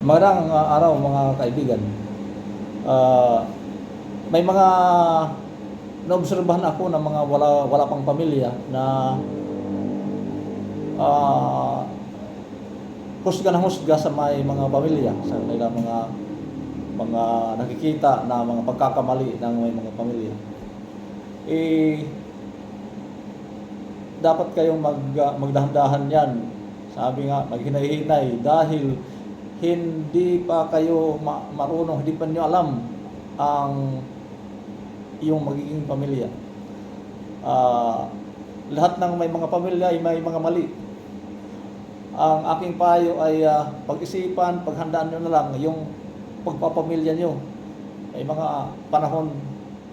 Magandang uh, araw mga kaibigan. Ah, may mga naobserbahan ako ng mga wala wala pang pamilya na ah husga na husga sa may mga pamilya, sa nila mga mga nakikita na mga pagkakamali ng may mga pamilya. Eh dapat kayong mag magdahan-dahan 'yan. Sabi nga, maghinay-hinay dahil hindi pa kayo ma- marunong, hindi pa nyo alam ang yung magiging pamilya. Ah, lahat ng may mga pamilya ay may mga mali. Ang aking payo ay ah, pag-isipan, paghandaan nyo na lang yung pagpapamilya nyo. May mga panahon,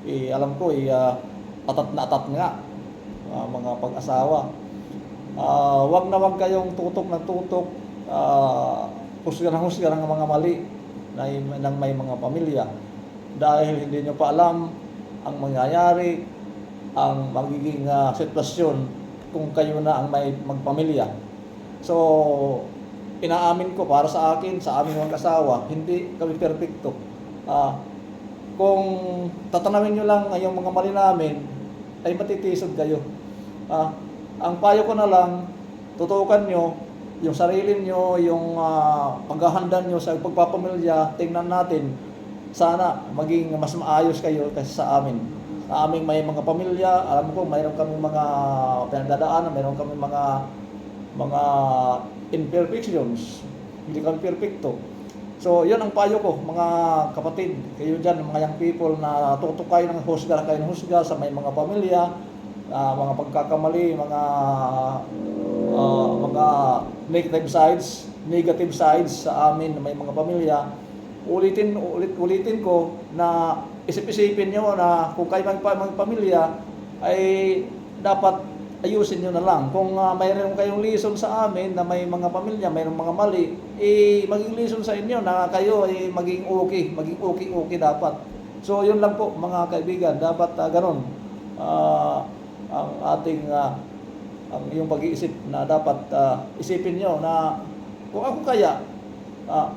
eh, alam ko, eh, ah, atat na atat nga, ah, mga pag-asawa. Ah, wag na wag kayong tutok ng tutok, ah, husga ng husga ng mga mali ng may mga pamilya dahil hindi nyo pa alam ang mangyayari, ang magiging ah, sitwasyon kung kayo na ang may magpamilya. So, inaamin ko para sa akin, sa aming mga kasawa, hindi kami perfecto. Ah, kung tatanawin nyo lang yung mga mali namin, ay matitisod kayo. Ah, ang payo ko na lang, tutukan nyo yung sarili nyo, yung uh, paghahanda nyo sa pagpapamilya, tingnan natin, sana maging mas maayos kayo kasi sa amin. Sa aming may mga pamilya, alam ko mayroon kami mga pinagdadaanan, mayroon kami mga mga imperfections. Hindi kami perfecto. So, yun ang payo ko, mga kapatid, kayo dyan, mga young people na tutukay ng husga, kayo ng husga sa may mga pamilya, ah, mga pagkakamali, mga negative sides, negative sides sa amin na may mga pamilya. Ulitin ulit ulitin ko na isip-isipin niyo na kung kayo pa- mga pamilya ay dapat ayusin niyo na lang. Kung uh, mayroon kayong lison sa amin na may mga pamilya, mayroong mga mali, eh maging lison sa inyo na kayo ay maging okay, maging okay-okay dapat. So yun lang po mga kaibigan, dapat uh, ganun. Ah, ang ating ah, ang iyong pag-iisip na dapat ah, isipin nyo na kung ako kaya, ah,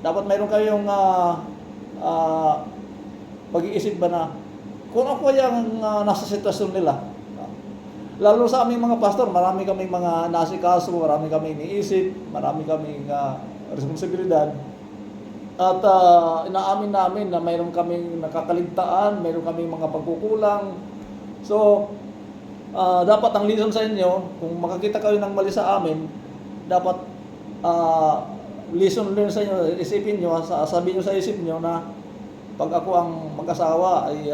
dapat mayroon kayong ah, ah, pag-iisip ba na kung ako yung ah, nasa sitwasyon nila, ah, lalo sa aming mga pastor, marami kaming mga nasikaso, marami kaming iniisip, marami kaming ah, responsibilidad. At ah, inaamin namin na mayroon kaming nakakaligtaan, mayroon kaming mga pagkukulang. So, Ah, dapat ang lesson sa inyo, kung makakita kayo ng mali sa amin, dapat ah, lesson din sa inyo, isipin nyo, sa- sabihin nyo sa isip nyo na pag ako ang mag-asawa ay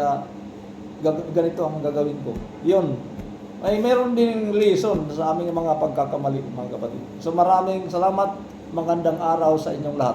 gag- ganito ang gagawin ko. Yun. Ay meron din lesson sa aming mga pagkakamali, mga kapatid. So maraming salamat, magandang araw sa inyong lahat.